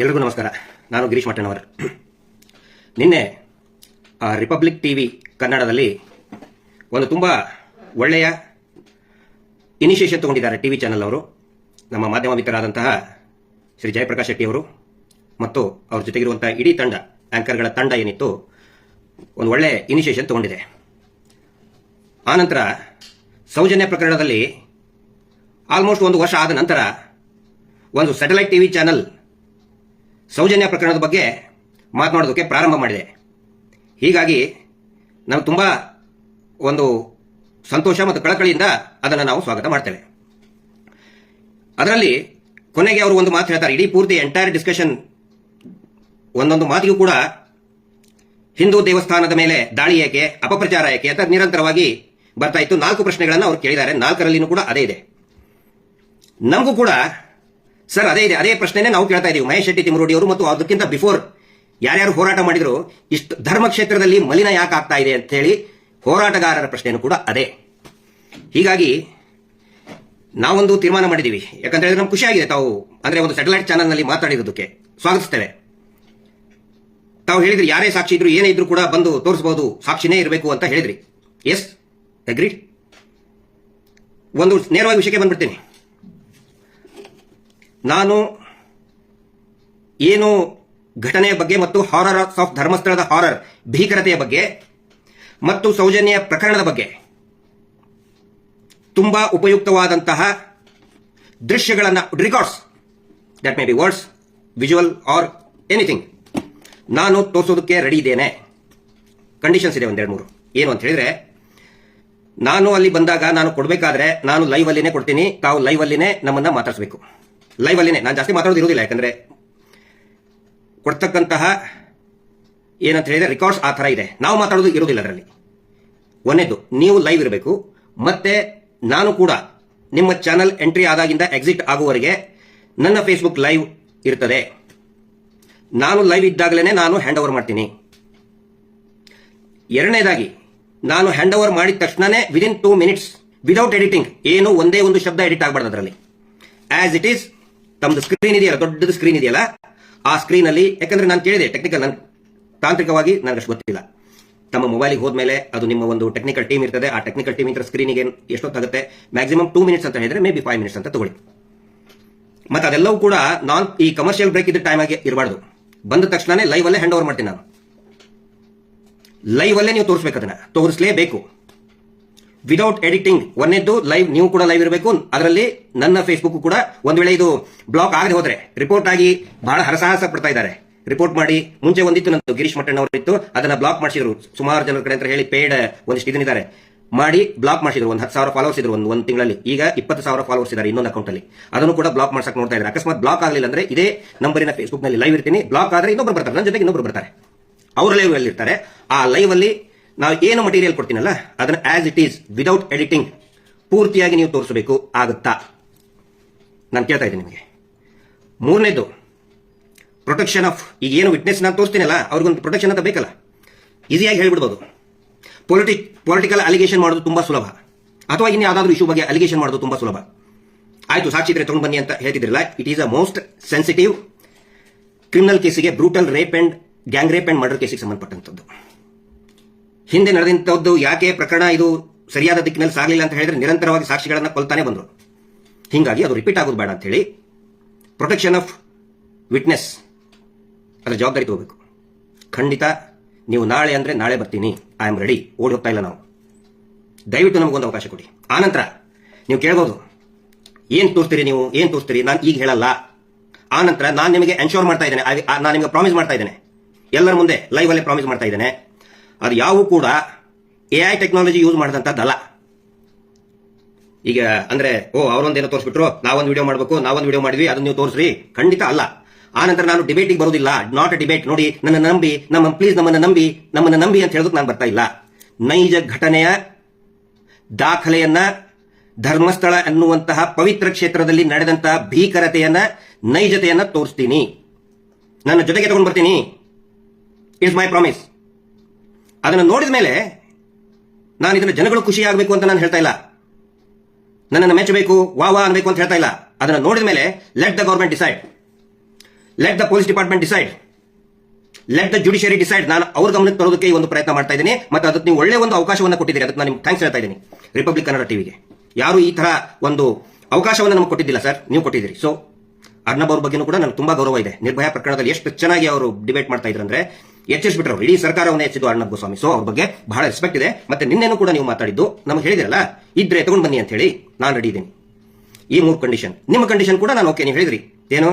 ಎಲ್ರಿಗೂ ನಮಸ್ಕಾರ. ನಾನು ಗಿರೀಶ್ ಮಠಣ್ಣವರ್ ನಿನ್ನೆ ರಿಪಬ್ಲಿಕ್ ಟಿ ವಿ ಕನ್ನಡದಲ್ಲಿ ಒಂದು ತುಂಬ ಒಳ್ಳೆಯ ಇನಿಷಿಯೇಷನ್ ತಗೊಂಡಿದ್ದಾರೆ ಟಿ ವಿ ಚಾನಲ್ ಅವರು. ನಮ್ಮ ಮಾಧ್ಯಮ ಮಿತ್ರರಾದಂತಹ ಶ್ರೀ ಜಯಪ್ರಕಾಶ್ ಶೆಟ್ಟಿ ಅವರು ಮತ್ತು ಅವ್ರ ಜೊತೆಗಿರುವಂತಹ ಇಡೀ ತಂಡ ಆಂಕರ್ಗಳ ತಂಡ ಏನಿತ್ತು, ಒಂದು ಒಳ್ಳೆ ಇನಿಷಿಯೇಷನ್ ತಗೊಂಡಿದೆ. ಆನಂತರ ಸೌಜನ್ಯ ಪ್ರಕರಣದಲ್ಲಿ ಆಲ್ಮೋಸ್ಟ್ ಒಂದು ವರ್ಷ ಆದ ನಂತರ ಒಂದು ಸ್ಯಾಟಲೈಟ್ ಟಿವಿ ಚಾನಲ್ ಸೌಜನ್ಯ ಪ್ರಕರಣದ ಬಗ್ಗೆ ಮಾತನಾಡೋದಕ್ಕೆ ಪ್ರಾರಂಭ ಮಾಡಿದೆ. ಹೀಗಾಗಿ ನಾವು ತುಂಬ ಒಂದು ಸಂತೋಷ ಮತ್ತು ಕಳಕಳಿಯಿಂದ ಅದನ್ನು ನಾವು ಸ್ವಾಗತ ಮಾಡ್ತೇವೆ. ಅದರಲ್ಲಿ ಕೊನೆಗೆ ಅವರು ಒಂದು ಮಾತು ಹೇಳ್ತಾರೆ. ಇಡೀ ಪೂರ್ತಿ ಎಂಟೈರ್ ಡಿಸ್ಕಷನ್ ಒಂದೊಂದು ಮಾತಿಗೂ ಕೂಡ ಹಿಂದೂ ದೇವಸ್ಥಾನದ ಮೇಲೆ ದಾಳಿ ಏಕೆ, ಅಪಪ್ರಚಾರ ಏಕೆ ಅಂತ ನಿರಂತರವಾಗಿ ಬರ್ತಾ ಇತ್ತು. ನಾಲ್ಕು ಪ್ರಶ್ನೆಗಳನ್ನು ಅವರು ಕೇಳಿದ್ದಾರೆ. ನಾಲ್ಕರಲ್ಲಿನೂ ಕೂಡ ಅದೇ ಇದೆ. ನಮಗೂ ಕೂಡ ಸರ್, ಅದೇ ಇದೆ. ಅದೇ ಪ್ರಶ್ನೆನೇ ನಾವು ಕೇಳ್ತಾ ಇದೀವಿ. ಮಹೇಶ್ ಶೆಟ್ಟಿ ತಿಮರೋಡಿ ಅವರು ಮತ್ತು ಅದಕ್ಕಿಂತ ಬಿಫೋರ್ ಯಾರ್ಯಾರು ಹೋರಾಟ ಮಾಡಿದ್ರು, ಇಷ್ಟು ಧರ್ಮ ಕ್ಷೇತ್ರದಲ್ಲಿ ಮಲಿನ ಯಾಕೆ ಆಗ್ತಾ ಇದೆ ಅಂತ ಹೇಳಿ ಹೋರಾಟಗಾರರ ಪ್ರಶ್ನೆನೂ ಕೂಡ ಅದೇ. ಹೀಗಾಗಿ ನಾವೊಂದು ತೀರ್ಮಾನ ಮಾಡಿದ್ದೀವಿ ಹೇಳಿದ್ರೆ ನಮ್ಗೆ ಖುಷಿಯಾಗಿದೆ ತಾವು ಅಂದ್ರೆ ಒಂದು ಸ್ಯಾಟಲೈಟ್ ಚಾನಲ್ನಲ್ಲಿ ಮಾತಾಡಿರೋದಕ್ಕೆ. ಸ್ವಾಗತಿಸ್ತೇವೆ. ತಾವು ಹೇಳಿದ್ರಿ, ಯಾರೇ ಸಾಕ್ಷಿ ಇದ್ರು ಏನೇ ಇದ್ರು ಕೂಡ ಬಂದು ತೋರಿಸಬಹುದು ಸಾಕ್ಷಿನೇ ಇರಬೇಕು ಅಂತ ಹೇಳಿದ್ರಿ. ಎಸ್ ಅಗ್ರೀಡ್ ಒಂದು ನೇರವಾಗಿ ವಿಷಯಕ್ಕೆ ಬಂದ್ಬಿಡ್ತೀನಿ. ನಾನು ಏನು ಘಟನೆಯ ಬಗ್ಗೆ ಮತ್ತು ಹಾರರ್ ಆಫ್ ಧರ್ಮಸ್ಥಳದ ಹಾರರ್ ಭೀಕರತೆಯ ಬಗ್ಗೆ ಮತ್ತು ಸೌಜನ್ಯ ಪ್ರಕರಣದ ಬಗ್ಗೆ ತುಂಬಾ ಉಪಯುಕ್ತವಾದಂತಹ ದೃಶ್ಯಗಳನ್ನು records that may be words visual or anything ನಾನು ತೋರಿಸೋದಕ್ಕೆ ರೆಡಿ ಇದ್ದೇನೆ. ಕಂಡೀಷನ್ಸ್ ಇದೆ ಒಂದೆರಡು ಮೂರು ಏನು ಅಂತ ಹೇಳಿದ್ರೆ, ನಾನು ಅಲ್ಲಿ ಬಂದಾಗ ನಾನು ಕೊಡಬೇಕಾದ್ರೆ ನಾನು ಲೈವ್ ಅಲ್ಲಿನೇ ಕೊಡ್ತೀನಿ. ತಾವು ಲೈವ್ ಅಲ್ಲಿನೇ ನಮ್ಮನ್ನ ಮಾತಾಡಿಸಬೇಕು. ಲೈವ್ ಅಲ್ಲಿನೇ. ನಾನು ಜಾಸ್ತಿ ಮಾತಾಡೋದು ಇರುವುದಿಲ್ಲ ಯಾಕಂದ್ರೆ ಕೊಡ್ತಕ್ಕಂತಹ ಏನಂತ ಹೇಳಿದ್ರೆ ರೆಕಾರ್ಡ್ಸ್ ಆ ಥರ ಇದೆ. ನಾವು ಮಾತಾಡೋದು ಇರುವುದಿಲ್ಲ ಅದರಲ್ಲಿ. ಒಂದೇದು ನೀವು ಲೈವ್ ಇರಬೇಕು. ಮತ್ತೆ ನಾನು ಕೂಡ ನಿಮ್ಮ ಚಾನಲ್ ಎಂಟ್ರಿ ಆದಾಗಿಂದ ಎಕ್ಸಿಟ್ ಆಗುವವರೆಗೆ ನನ್ನ ಫೇಸ್ಬುಕ್ ಲೈವ್ ಇರ್ತದೆ. ನಾನು ಲೈವ್ ಇದ್ದಾಗಲೇ ನಾನು ಹ್ಯಾಂಡ್ ಓವರ್ ಮಾಡ್ತೀನಿ. ಎರಡನೇದಾಗಿ, ನಾನು ಹ್ಯಾಂಡ್ ಓವರ್ ಮಾಡಿದ ತಕ್ಷಣನೇ within two minutes without editing ಏನು ಒಂದೇ ಒಂದು ಶಬ್ದ ಎಡಿಟ್ ಆಗಬಾರ್ದು ಅದರಲ್ಲಿ. ಆಸ್ ಇಟ್ ಈಸ್ ತಮ್ಮದು ಸ್ಕ್ರೀನ್ ಇದೆಯಲ್ಲ, ದೊಡ್ಡದು ಸ್ಕ್ರೀನ್ ಇದೆಯಲ್ಲ, ಆ ಸ್ಕ್ರೀನ್ ಅಲ್ಲಿ, ಯಾಕಂದ್ರೆ ನಾನು ಕೇಳಿದೆ ಟೆಕ್ನಿಕಲ್ ನನ್ ತಾಂತ್ರಿಕವಾಗಿ ನನಗೆ ಅಷ್ಟು ಗೊತ್ತಿಲ್ಲ. ತಮ್ಮ ಮೊಬೈಲಿಗೆ ಹೋದ್ಮೇಲೆ ಅದು ನಿಮ್ಮ ಒಂದು ಟೆಕ್ನಿಕಲ್ ಟೀಮ್ ಇರ್ತದೆ, ಆ ಟೆಕ್ನಿಕಲ್ ಟೀಮ್ ಇದ್ರ ಸ್ಕ್ರೀನಿಗೆ ಎಷ್ಟೊತ್ತಾಗುತ್ತೆ? ಮ್ಯಾಕ್ಸಿಮಮ್ ಟೂ ಮಿನಿಟ್ಸ್ ಅಂತ ಹೇಳಿದ್ರೆ ಮೇ ಬಿ ಫೈವ್ ಮಿನಿಟ್ಸ್ ಅಂತ ತಗೊಳ್ಳಿ. ಮತ್ತೆ ಅದೆಲ್ಲವೂ ಕೂಡ ನಾನ್ ಈ ಕಮರ್ಷಿಯಲ್ ಬ್ರೇಕ್ ಇದ್ದ ಟೈಮ್ ಆಗಿ ಇರಬಾರ್ದು. ಬಂದ ತಕ್ಷಣನೇ ಲೈವ್ ಅಲ್ಲೇ ಹ್ಯಾಂಡ್ ಓವರ್ ಮಾಡ್ತೀನಿ ನಾನು. ಲೈವ್ ಅಲ್ಲೇ ನೀವು ತೋರಿಸ್ಬೇಕು ಅದನ್ನ. ತೋರಿಸಲೇಬೇಕು. ವಿದೌಟ್ ಎಡಿಟಿಂಗ್ ಒಂದೇದ್ದು ಲೈವ್ ನೀವು ಕೂಡ ಲೈವ್ ಇರಬೇಕು. ಅದರಲ್ಲಿ ನನ್ನ ಫೇಸ್ಬುಕ್ ಕೂಡ ಒಂದ್ ವೇಳೆ ಇದು ಬ್ಲಾಕ್ ಆಗದೆ ಹೋದ್ರೆ ರಿಪೋರ್ಟ್ ಆಗಿ ಬಹಳ ಹರಸಾಹಸ ಪಡ್ತಾ ಇದ್ದಾರೆ. ರಿಪೋರ್ಟ್ ಮಾಡಿ, ಮುಂಚೆ ಒಂದಿತ್ತು ನಂದು ಗಿರೀಶ್ ಇತ್ತು. ಅದನ್ನ ಬ್ಲಾಕ್ ಮಾಡಿಸಿದ್ರು. ಸುಮಾರು ಜನರ ಕಡೆ ಅಂತ ಹೇಳಿ ಪೇಡ್ ಒಂದಿಷ್ಟು ಇದನ್ನಿದ್ದಾರೆ ಮಾಡಿ ಬ್ಲಾಕ್ ಮಾಡಿಸಿದ್ರು. ಒಂದು ಹತ್ತು ಸಾವಿರ ಫಾಲೋವರ್ಸ್ ಇದ್ರು ಒಂದು ಒಂದು ತಿಂಗಳಲ್ಲಿ. ಈಗ ಇಪ್ಪತ್ತು ಸಾವಿರ ಫಾಲೋವರ್ಸ್ ಇದ್ದಾರೆ ಇನ್ನೊಂದು ಅಕೌಂಟ್ ಅಲ್ಲಿ. ಅದನ್ನು ಕೂಡ ಬ್ಲಾಕ್ ಮಾಡ್ಸಕ್ ನೋಡ್ತಾ ಇದ್ದಾರೆ. ಅಕಸ್ಮಾತ್ ಬ್ಲಾಕ್ ಆಗಲಿಲ್ಲ ಅಂದ್ರೆ ಇದೇ ನಂಬರಿನ ಫೇಸ್ಬುಕ್ನಲ್ಲಿ ಲೈವ್ ಇರ್ತೀನಿ. ಬ್ಲಾಕ್ ಆದ್ರೆ ಇನ್ನೊಬ್ರು ಬರ್ತಾರೆ. ನನ್ನ ಜೊತೆಗೆ ಇನ್ನೊಬ್ಬರು ಬರ್ತಾರೆ. ಅವ್ರ ಲೈವ್ ಅಲ್ಲಿ ಇರ್ತಾರೆ. ಆ ಲೈವ್ ಅಲ್ಲಿ ನಾವು ಏನು ಮಟೀರಿಯಲ್ ಕೊಡ್ತೀನಲ್ಲ, ಅದನ್ನ as it is without editing ಪೂರ್ತಿಯಾಗಿ ನೀವು ತೋರಿಸಬೇಕು ಆಗುತ್ತಾ? ನಾನು ಕೇಳ್ತಾ ಇದ್ದೀನಿ ನಿಮಗೆ. ಮೂರನೇದು ಪ್ರೊಟೆಕ್ಷನ್ ಆಫ್ ಈಗ ಏನು ವಿಟ್ನೆಸ್ ನಾನು ತೋರಿಸ್ತೀನಲ್ಲ, ಅವ್ರಿಗೊಂದು ಪ್ರೊಟೆಕ್ಷನ್ ಅಂತ ಬೇಕಲ್ಲ? ಈಸಿಯಾಗಿ ಹೇಳ್ಬಿಡ್ಬೋದು. ಪೊಲಿಟಿಕ್ ಪೊಲಿಟಿಕಲ್ ಅಲಿಗೇಷನ್ ಮಾಡೋದು ತುಂಬಾ ಸುಲಭ. ಅಥವಾ ಇನ್ನು ಯಾವುದಾದ್ರೂ ಇಶ್ಯೂ ಬಗ್ಗೆ ಅಲಿಗೇಷನ್ ಮಾಡೋದು ತುಂಬಾ ಸುಲಭ. ಆಯಿತು ಸಾಕ್ಷಿ ಇದ್ರೆ ತಗೊಂಡು ಬನ್ನಿ ಅಂತ ಹೇಳ್ತಿದ್ರಲ್ಲ it is a most sensitive criminal ಕೇಸಿಗೆ brutal rape and gang rape and murder ಕೇಸಿಗೆ ಸಂಬಂಧಪಟ್ಟಂತದ್ದು. ಹಿಂದೆ ನಡೆದಂತದ್ದು ಯಾಕೆ ಪ್ರಕರಣ ಇದು ಸರಿಯಾದ ದಿಕ್ಕಿನಲ್ಲಿ ಸಾಗಲಿಲ್ಲ ಅಂತ ಹೇಳಿದ್ರೆ ನಿರಂತರವಾಗಿ ಸಾಕ್ಷಿಗಳನ್ನ ಕೊಲ್ತಾನೆ ಬಂದರು. ಹಿಂಗಾಗಿ ಅದು ರಿಪೀಟ್ ಆಗೋದು ಬೇಡ ಅಂತ ಹೇಳಿ ಪ್ರೊಟೆಕ್ಷನ್ ಆಫ್ ವಿಟ್ನೆಸ್ ಅದರ ಜವಾಬ್ದಾರಿ ತಗೋಬೇಕು. ಖಂಡಿತ ನೀವು ನಾಳೆ ಅಂದ್ರೆ ನಾಳೆ ಬರ್ತೀನಿ. ಐ ಆಮ್ ರೆಡಿ ಓಡಿ ಹೋಗ್ತಾ ಇಲ್ಲ ನಾವು. ದಯವಿಟ್ಟು ನಮಗೊಂದು ಅವಕಾಶ ಕೊಡಿ. ಆನಂತರ ನೀವು ಕೇಳ್ಬೋದು, ಏನ್ ತೋರಿಸ್ತೀರಿ ನೀವು? ಏನ್ ತೋರಿಸ್ತೀರಿ? ನಾನು ಈಗ ಹೇಳಲ್ಲ. ಆನಂತರ ನಾನು ನಿಮಗೆ ಎನ್ಶೋರ್ ಮಾಡ್ತಾ ಇದ್ದೇನೆ. ನಾನು ನಿಮಗೆ ಪ್ರಾಮಿಸ್ ಮಾಡ್ತಾ ಇದ್ದೇನೆ. ಎಲ್ಲರ ಮುಂದೆ ಲೈವ್ ಅಲ್ಲೇ ಪ್ರಾಮಿಸ್ ಮಾಡ್ತಾ ಇದ್ದೇನೆ. ಅದು ಯಾವೂ ಕೂಡ ಎ ಐ ಟೆಕ್ನಾಲಜಿ ಯೂಸ್ ಮಾಡಿದಂಥದ್ದಲ್ಲ ಈಗ, ಅಂದ್ರೆ, ಓ, ಅವರೊಂದೇನೋ ತೋರಿಸ್ಬಿಟ್ರು, ನಾವೊಂದು ವಿಡಿಯೋ ಮಾಡಬೇಕು, ನಾವೊಂದು ವಿಡಿಯೋ ಮಾಡಿದ್ವಿ, ಅದನ್ನ ನೀವು ತೋರಿಸ್ರಿ. ಖಂಡಿತ ಅಲ್ಲ. ಆ ನಂತರ ನಾನು ಡಿಬೇಟಿಗೆ ಬರೋದಿಲ್ಲ ನಾಟ್ ಅ ಡಿಬೇಟ್ ನೋಡಿ, ನನ್ನ ನಂಬಿ, ನಮ್ಮ ಪ್ಲೀಸ್ ನಮ್ಮನ್ನ ನಂಬಿ ನಮ್ಮನ್ನ ನಂಬಿ ಅಂತ ಹೇಳೋದಕ್ಕೆ ನಾನು ಬರ್ತಾ ಇಲ್ಲ. ನೈಜ ಘಟನೆಯ ದಾಖಲೆಯನ್ನ, ಧರ್ಮಸ್ಥಳ ಎನ್ನುವಂತಹ ಪವಿತ್ರ ಕ್ಷೇತ್ರದಲ್ಲಿ ನಡೆದಂತಹ ಭೀಕರತೆಯನ್ನ, ನೈಜತೆಯನ್ನ ತೋರಿಸ್ತೀನಿ. ನನ್ನ ಜೊತೆಗೆ ತಗೊಂಡು ಬರ್ತೀನಿ. ಇಟ್ಸ್ ಮೈ ಪ್ರಾಮಿಸ್ ಅದನ್ನು ನೋಡಿದ ಮೇಲೆ ನಾನು ಇದನ್ನು ಜನಗಳು ಖುಷಿ ಆಗಬೇಕು ಅಂತ ನಾನು ಹೇಳ್ತಾ ಇಲ್ಲ. ನನ್ನನ್ನು ಮೆಚ್ಚಬೇಕು, ವಾ ವಾ ಅನ್ಬೇಕು ಅಂತ ಹೇಳ್ತಾ ಇಲ್ಲ. ಅದನ್ನು ನೋಡಿದ ಮೇಲೆ let the government decide let the police department decide let the judiciary decide ನಾನು ಅವ್ರ ಗಮನಕ್ಕೆ ತರೋದಕ್ಕೆ ಒಂದು ಪ್ರಯತ್ನ ಮಾಡ್ತಾ ಇದ್ದೀನಿ. ಮತ್ತು ಅದಕ್ಕೆ ನೀವು ಒಳ್ಳೆ ಒಂದು ಅವಕಾಶವನ್ನು ಕೊಟ್ಟಿದ್ದೀರಿ. ಅದಕ್ಕೆ ನಾನು ನಿಮ್ಗೆ ಥ್ಯಾಂಕ್ಸ್ ಹೇಳ್ತಾ ಇದ್ದೀನಿ. ರಿಪಬ್ಲಿಕ್ ಕನ್ನಡ ಟಿವಿಗೆ ಯಾರು ಈ ತರ ಒಂದು ಅವಕಾಶವನ್ನು ನಮಗೆ ಕೊಟ್ಟಿದ್ದಿಲ್ಲ ಸರ್ ನೀವು ಕೊಟ್ಟಿದ್ದೀರಿ. ಸೊ ಅರ್ನಬ್ ಅವ್ರ ಬಗ್ಗೆನೂ ಕೂಡ ನನಗೆ ತುಂಬಾ ಗೌರವ ಇದೆ. ನಿರ್ಭಯ ಪ್ರಕರಣದಲ್ಲಿ ಎಷ್ಟು ಚೆನ್ನಾಗಿ ಅವರು ಡಿಬೇಟ್ ಮಾಡ್ತಾ ಇದ್ರು ಅಂದ್ರೆ ಎಚ್ಚರಿಸ್ಬಿಟ್ರು. ಇಡೀ ಸರ್ಕಾರವನ್ನೇ ಹೆಚ್ಚಿದ್ದು ಅರ್ಣಬ್ ಗೋಸ್ವಾಮಿ. ಸೊ ಅವ್ರ ಬಗ್ಗೆ ಬಹಳ ರೆಸ್ಪೆಕ್ಟ್ ಇದೆ. ಮತ್ತೆ ನಿನ್ನೆನೂ ಕೂಡ ನೀವು ಮಾತಾಡಿದ್ದು ನಮಗೆ ಹೇಳಿದಿರಲ್ಲ, ಇದ್ರೆ ತಗೊಂಡ್ ಬನ್ನಿ ಅಂತ ಹೇಳಿ ನಾನು ರೆಡಿ ಇದ್ದೀನಿ. ಈ ಮೂರು ಕಂಡೀಷನ್ ನಿಮ್ಮ ಕಂಡೀಷನ್ ಕೂಡ ನಾನು ಓಕೆ ನೀವು ಹೇಳಿದ್ರಿ. ಏನು?